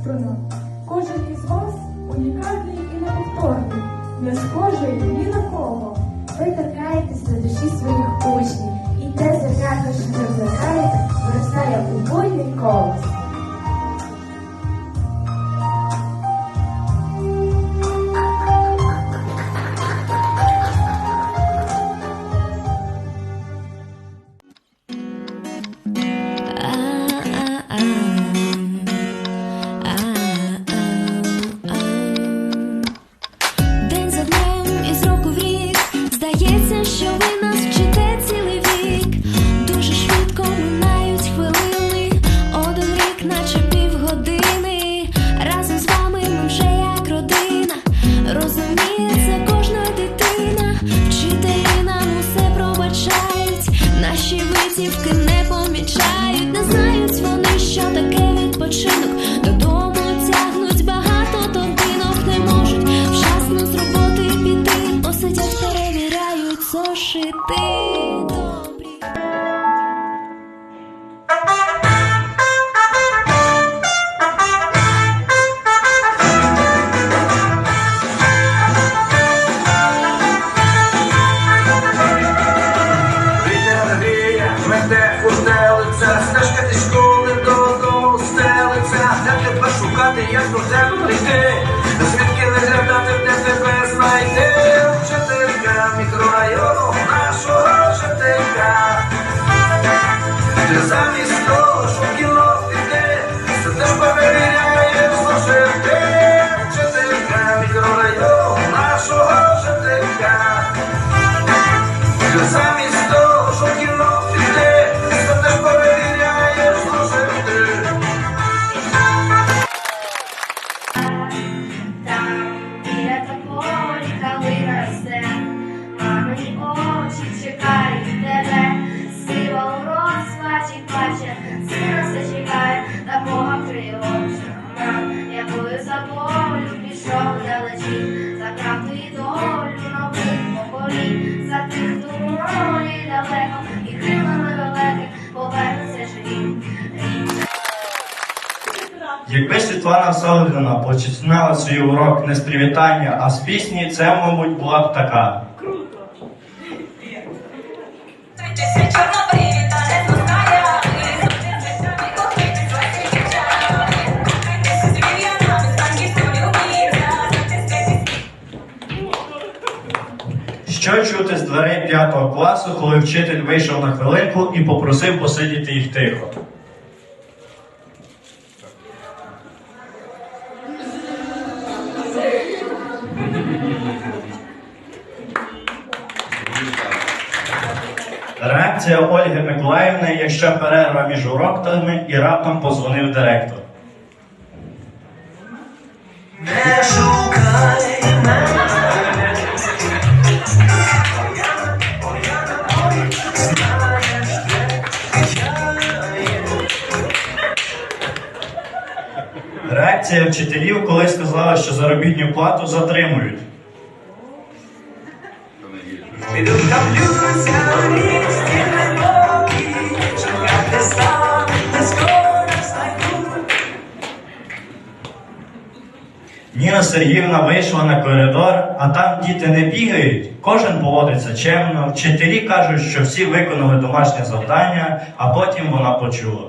струна. Кожен із вас унікальний і неповторний, не схожий ні на кого. Ви торкаєтеся душі своїх учнів, і те зеркало, що ви вмикаєте, виростає у буйний колос. шукати, як до тебе прийти, звідки виглядати, де тебе знайти, вчителька мікрорайону нашого вчителька. Ти замість Якби Світлана Солодина починала свій урок не з привітання, а з пісні, це, мабуть, була б така. Що чути з дверей п'ятого класу, коли вчитель вийшов на хвилинку і попросив посидіти їх тихо? Реакція Ольги Миколаївни, якщо перерва між уроками і раптом позвонив директор. Не шукай мене. Реакція вчителів, коли сказали, що заробітну плату затримують. Ніна Сергіївна вийшла на коридор, а там діти не бігають, кожен поводиться чемно. Вчителі кажуть, що всі виконали домашнє завдання, а потім вона почула.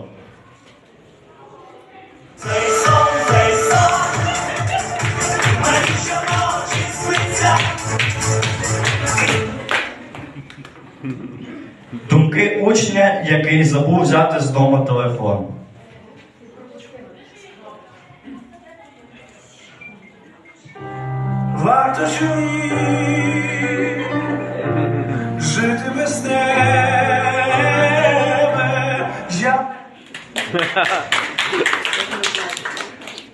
Думки учня, який забув взяти з дому телефон. Варто чи ні жити без тебе. Я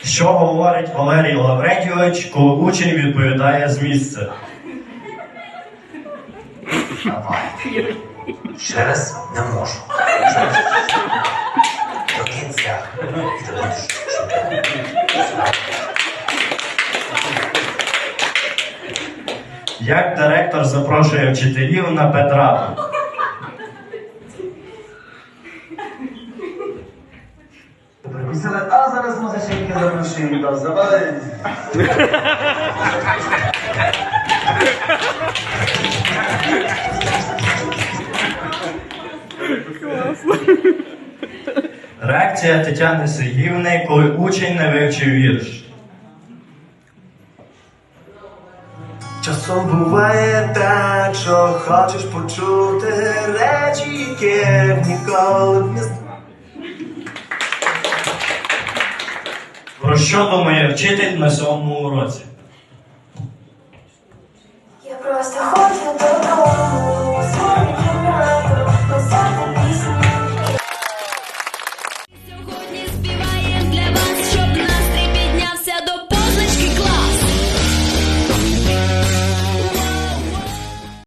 Що говорить Валерій Лаврентійович, коли учень відповідає з місця? Давай. Ще раз не можу. До кінця. І ти будеш чути. Як директор запрошує вчителів на педраду? А зараз музиченьки запрошу. всім до завалення. Реакція Тетяни Сергіївни, коли учень не вивчив вірш. Часом буває так, що хочеш почути речі, яких ніколи б не Про що думає вчитель на сьомому уроці?